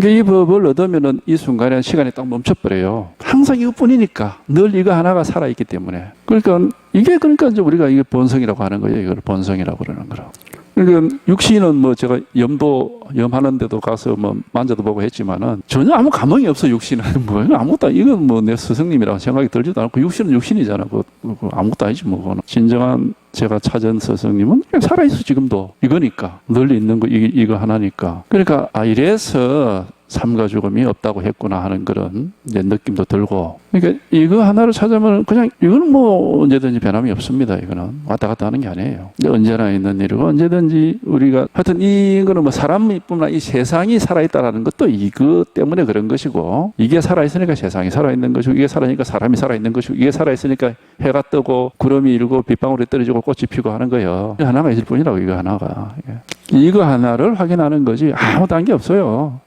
그러니까 이 법을 얻으면은 이 순간에 시간이 딱 멈춰버려요. 항상 이것뿐이니까 늘 이거 하나가 살아있기 때문에. 그러니까 이게 그러니까 이제 우리가 이게 본성이라고 하는 거예요. 이걸 본성이라고 그러는 거라. 그러니까 육신은 뭐 제가 염도 염하는데도 가서 뭐 만져도 보고 했지만은 전혀 아무 감흥이 없어 육신은 뭐 아무것도 이건 뭐 내 스승님이라고 생각이 들지도 않고 육신은 육신이잖아. 그, 그 아무것도 아니지 뭐 그거는 진정한 제가 찾은 스승님은 살아있어 지금도. 이거니까. 늘 있는 거 이, 이거 하나니까. 그러니까 아 이래서 삶과 죽음이 없다고 했구나 하는 그런 느낌도 들고. 그러니까 이거 하나를 찾으면 그냥 이거는 뭐 언제든지 변함이 없습니다 이거는. 왔다 갔다 하는 게 아니에요. 언제나 있는 일이고 언제든지 우리가 하여튼 이거는 뭐 사람뿐만 아니라 이 세상이 살아있다라는 것도 이거 때문에 그런 것이고 이게 살아있으니까 세상이 살아있는 것이고 이게 살아있으니까 사람이 살아있는 것이고 이게 살아있으니까 해가 뜨고 구름이 일고 빗방울이 떨어지고 꽃이 피고 하는 거예요. 하나가 있을 뿐이라고 이거 하나가. 예. 이거 하나를 확인하는 거지 아무 단계 없어요